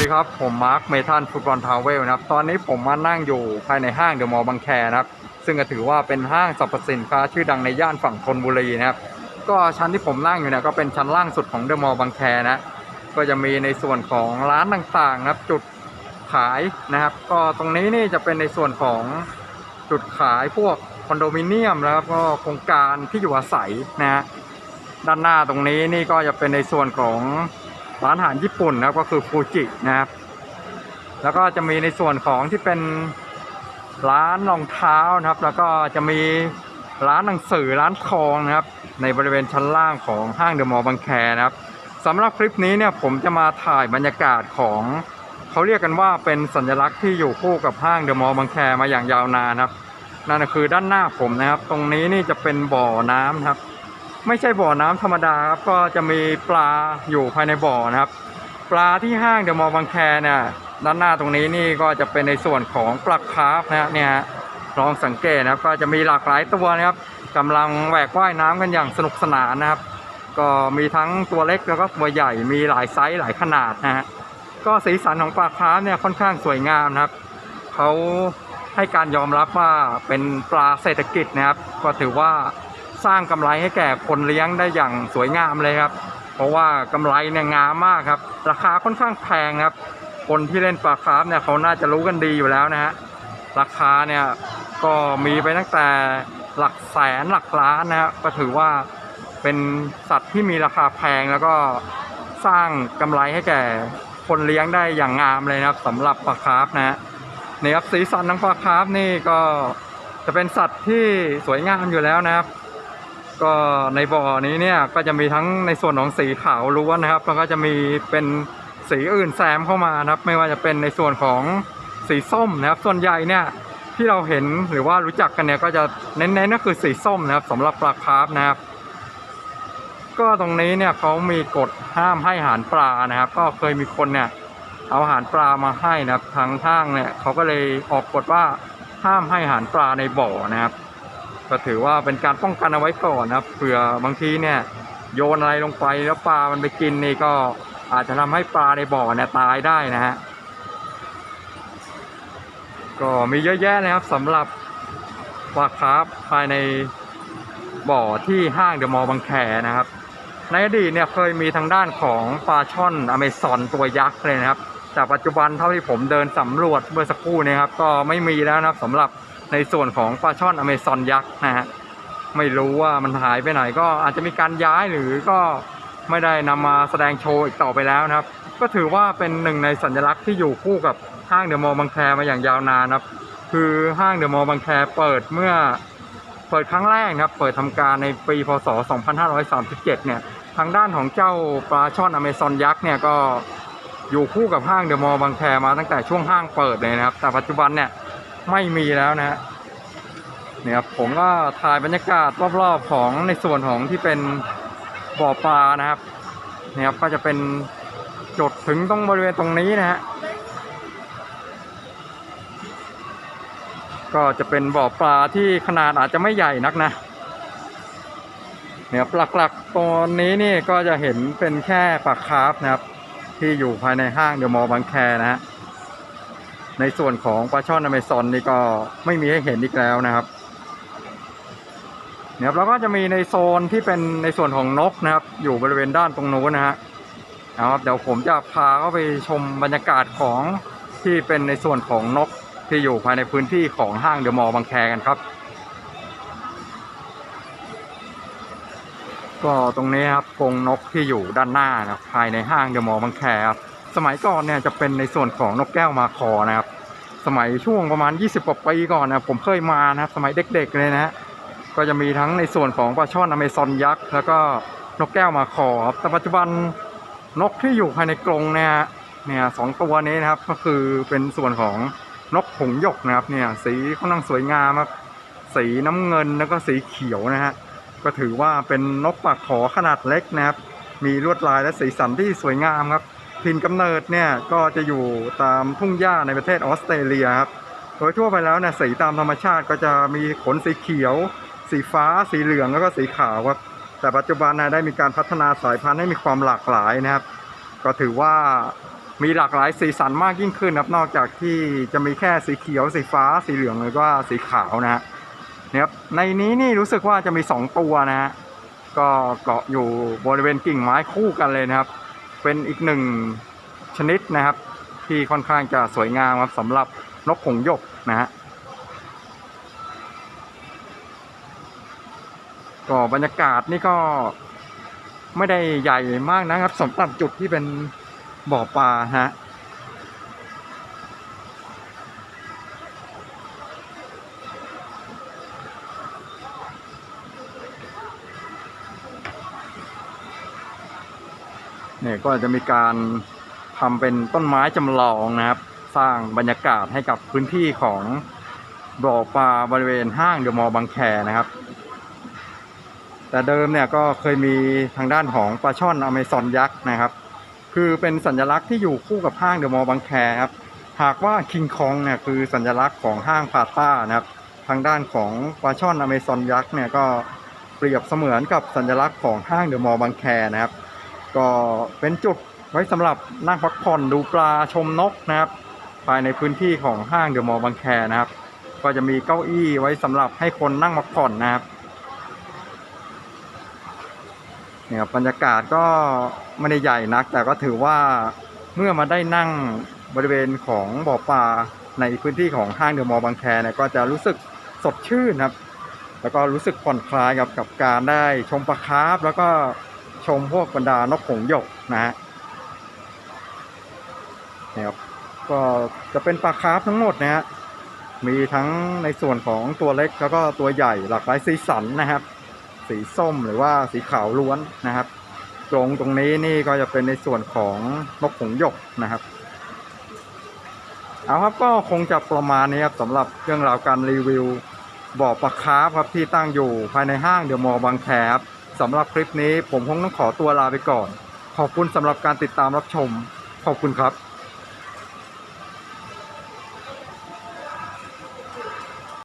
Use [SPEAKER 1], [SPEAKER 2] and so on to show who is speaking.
[SPEAKER 1] ดีครับ ผมมาร์คเมทันฟุตบอลทาวเวลนะครับ ตอนนี้ผมมานั่งอยู่ภายในห้างเดอะมอลล์บางแคนะครับ ซึ่งก็ถือว่าเป็นห้างสรรพสินค้าชื่อดังในย่านฝั่งธนบุรีนะครับ ก็ชั้นที่ผมนั่งอยู่เนี่ยก็เป็นชั้นล่างสุดของเดอะมอลล์บางแคนะ ก็จะมีในส่วนของร้านต่างๆนะครับ จุดขายนะครับ ก็ตรงนี้นี่จะเป็นในส่วนของจุดขายพวกคอนโดมิเนียมแล้วก็โครงการที่อยู่อาศัยนะฮะ ด้านหน้าตรงนี้นี่ก็จะเป็นในส่วนของ ร้านอาหารญี่ปุ่นนะครับก็คือฟูจินะครับ แล้วก็จะมีในส่วนของที่เป็นร้านรองเท้านะครับ แล้วก็จะมีร้านหนังสือร้านทองนะครับ ในบริเวณชั้นล่างของห้างเดอะมอลล์บางแคนะครับสำหรับคลิปนี้เนี่ยผมจะมาถ่ายบรรยากาศของเขาเรียกกันว่าเป็นสัญลักษณ์ที่อยู่คู่กับห้างเดอะมอลล์บางแคมาอย่างยาวนานครับ นั่นก็คือด้านหน้าผมนะครับ ตรงนี้นี่จะเป็นบ่อน้ำครับ ไม่ใช่บ่อน้ำธรรมดาครับก็จะมีปลาอยู่ภายในบ่อนะครับ ปลาที่ห้างเดอะมอลล์บางแคเนี่ยด้านหน้าตรงนี้นี่ก็จะเป็นในส่วนของปลาคาร์ฟนะฮะเนี่ยลองสังเกตนะครับก็จะมีหลากหลายตัวนะครับกำลังแหวกว่ายน้ำกันอย่างสนุกสนานนะครับ ก็มีทั้งตัวเล็กแล้วก็ตัวใหญ่มีหลายไซส์หลายขนาดนะฮะก็สีสันของปลาคาร์ฟเนี่ยค่อนข้างสวยงามนะครับเขาให้การยอมรับว่าเป็นปลาเศรษฐกิจนะครับ ก็ถือว่า สร้างกำไรให้แก่คนเลี้ยงได้อย่างสวยงามเลยครับ เพราะว่ากำไรเนี่ยงามมากครับ ราคาค่อนข้างแพงครับ คนที่เล่นปลาคาร์ฟเนี่ยเขาน่าจะรู้กันดีอยู่แล้วนะฮะราคาเนี่ยก็มีไปตั้งแต่หลักแสนหลักล้านนะฮะก็ถือว่าเป็นสัตว์ที่มีราคาแพงแล้วก็สร้างกำไรให้แก่คนเลี้ยงได้อย่างงามเลยนะครับสำหรับปลาคาร์ฟนะฮะนี่ครับสีสันของปลาคาร์ฟนี่ก็จะเป็นสัตว์ที่สวยงามอยู่แล้วนะครับ ก็ในบ่อนี้เนี่ยก็จะมีทั้งในส่วนของสีขาวล้วนนะครับ แล้วก็จะมีเป็นสีอื่นแซมเข้ามานะครับ ไม่ว่าจะเป็นในส่วนของสีส้มนะครับ ส่วนใหญ่เนี่ยที่เราเห็นหรือว่ารู้จักกันเนี่ยก็จะเน้นๆก็คือสีส้มนะครับสำหรับปลาคาร์ฟนะครับ ก็ตรงนี้เนี่ยเขามีกฎห้ามให้อาหารปลานะครับ ก็เคยมีคนเนี่ยเอาอาหารปลามาให้นะครับทางห้างเนี่ยเขาก็เลยออกกฎว่าห้ามให้อาหารปลาในบ่อนะครับ ก็ถือว่าเป็นการป้องกันเอาไว้ก่อนนะครับเผื่อบางทีเนี่ยโยนอะไรลงไปแล้วปลามันไปกินนี่ก็อาจจะทำให้ปลาในบ่อเนี่ยตายได้นะฮะก็มีเยอะแยะนะครับสำหรับปลาคาร์ฟภายในบ่อที่ห้างเดอะมอลล์บางแคนะครับ ในอดีตเนี่ยเคยมีทางด้านของปลาช่อนอเมซอนตัวยักษ์เลยนะครับ แต่ปัจจุบันเท่าที่ผมเดินสำรวจเมื่อสักครู่เนี้ครับ ก็ไม่มีแล้วนะครับสำหรับ ในส่วนของปลาช่อนอเมซอนยักษ์นะฮะไม่รู้ว่ามันหายไปไหนก็อาจจะมีการย้ายหรือก็ไม่ได้นำมาแสดงโชว์อีกต่อไปแล้วนะครับ ก็ถือว่าเป็นหนึ่งในสัญลักษณ์ที่อยู่คู่กับห้างเดอะมอลล์บางแคมาอย่างยาวนานนะครับ คือห้างเดอะมอลล์บางแคเปิดเมื่อเปิดครั้งแรกนะครับ เปิดทำการในปีพศ 2537 เนี่ย ทางด้านของเจ้าปลาช่อนอเมซอนยักษ์เนี่ยก็อยู่คู่กับห้างเดอะมอลล์บางแคมาตั้งแต่ช่วงห้างเปิดเลยนะครับ แต่ปัจจุบันเนี่ยไม่มีแล้วนะฮะ นี่ยครับผมก็ถ่ายบรรยากาศรอบๆของในส่วนของที่เป็นบ่อปลานะครับเนี่ยครับก็จะเป็นจุดถึงตรงบริเวณตรงนี้นะฮะก็จะเป็นบ่อปลาที่ขนาดอาจจะไม่ใหญ่นักนะเนี่ยหลักๆตอนนี้นี่ก็จะเห็นเป็นแค่ปลาคาร์ฟนะครับ ที่อยู่ภายในห้างเดอะมอลล์บางแคนะฮะในส่วนของปลาช่อนอเมซอนนี่ก็ไม่มีให้เห็นอีกแล้วนะครับ เนี่ยครับแล้วก็จะมีในโซนที่เป็นในส่วนของนกนะครับ อยู่บริเวณด้านตรงนู้นนะฮะเอาครับเดี๋ยวผมจะพาเข้าไปชมบรรยากาศของที่เป็นในส่วนของนกที่อยู่ภายในพื้นที่ของห้างเดอะมอลล์บางแคกันครับ ก็ตรงนี้ครับกรงนกที่อยู่ด้านหน้านะภายในห้างเดอะมอลล์บางแคครับสมัยก่อนเนี่ยจะเป็นในส่วนของนกแก้วมาคอนะครับ สมัยช่วงประมาณ 20กว่าปีก่อนนะผมเคยมานะครับสมัยเด็กๆเลยนะฮะ ก็จะมีทั้งในส่วนของปลาช่อนอเมซอนยักษ์แล้วก็นกแก้วมาคอครับแต่ปัจจุบันนกที่อยู่ภายในกรงเนี่ยเนี่ยสองตัวนี้นะครับก็คือเป็นส่วนของนกหงหยกนะครับเนี่ยสีค่อนข้างสวยงามครับสีน้ำเงินแล้วก็สีเขียวนะฮะก็ถือว่าเป็นนกปากขอขนาดเล็กนะครับ มีลวดลายและสีสันที่สวยงามครับถิ่นกำเนิดเนี่ยก็จะอยู่ตามทุ่งหญ้าในประเทศออสเตรเลียครับโดยทั่วไปแล้วเนี่ยสีตามธรรมชาติก็จะมีขนสีเขียว สีฟ้า สีเหลืองแล้วก็สีขาวครับแต่ปัจจุบันนะได้มีการพัฒนาสายพันธุ์ให้มีความหลากหลายนะครับ ก็ถือว่ามีหลากหลายสีสันมากยิ่งขึ้นครับนอกจากที่จะมีแค่สีเขียว สีฟ้า สีเหลืองหรือว่าสีขาวนะฮะเนี่ยครับในนี้นี่รู้สึกว่าจะมีสองตัวนะฮะก็เกาะอยู่บริเวณกิ่งไม้คู่กันเลยนะครับ เป็นอีกหนึ่งชนิดนะครับ ที่ค่อนข้างจะสวยงามครับสำหรับนกหงหยกนะฮะ ก็บรรยากาศนี่ก็ไม่ได้ใหญ่มากนะครับสำหรับจุดที่เป็นบ่อปลาฮะเนี่ยก็จะมีการทำเป็นต้นไม้จำลองนะครับ สร้างบรรยากาศให้กับพื้นที่ของบ่อปลาบริเวณห้างเดอะมอลล์บางแคนะครับ แต่เดิมเนี่ยก็เคยมีทางด้านของปลาช่อนอเมซอนยักษ์นะครับ คือเป็นสัญลักษณ์ที่อยู่คู่กับห้างเดอะมอลล์บางแคครับหากว่าคิงคองเนี่ยคือสัญลักษณ์ของห้างพาต้านะครับ ทางด้านของปลาช่อนอเมซอนยักษ์เนี่ยก็เปรียบเสมือนกับสัญลักษณ์ของห้างเดอะมอลล์บางแคนะครับ ก็เป็นจุดไว้สำหรับนั่งพักผ่อนดูปลาชมนกนะครับ ภายในพื้นที่ของห้างเดอะมอลล์บางแคนะครับ ก็จะมีเก้าอี้ไว้สำหรับให้คนนั่งพักผ่อนนะครับ เนี่ยครับบรรยากาศก็ไม่ได้ใหญ่นัก แต่ก็ถือว่าเมื่อมาได้นั่งบริเวณของบ่อปลาในพื้นที่ของห้างเดอะมอลล์บางแคเนี่ยก็จะรู้สึกสดชื่นครับ แล้วก็รู้สึกผ่อนคลายกับกับการได้ชมปลาคาร์ฟแล้วก็ชมพวกบรรดานกหงส์หยกนะฮะเนี่ยครับก็จะเป็นปลาคาร์ฟทั้งหมดนะฮะมีทั้งในส่วนของตัวเล็กแล้วก็ตัวใหญ่หลากหลายสีสันนะครับ สีส้มหรือว่าสีขาวล้วนนะครับ ตรงตรงนี้นี่ก็จะเป็นในส่วนของนกหงหยกนะครับเอาครับก็คงจะประมาณนี้ครับสำหรับเรื่องราวการรีวิวบ่อปลาคาร์ฟครับที่ตั้งอยู่ภายในห้างเดอะมอลล์บางแคครับสำหรับคลิปนี้ผมคงต้องขอตัวลาไปก่อน ขอบคุณสำหรับการติดตามรับชม ขอบคุณครับ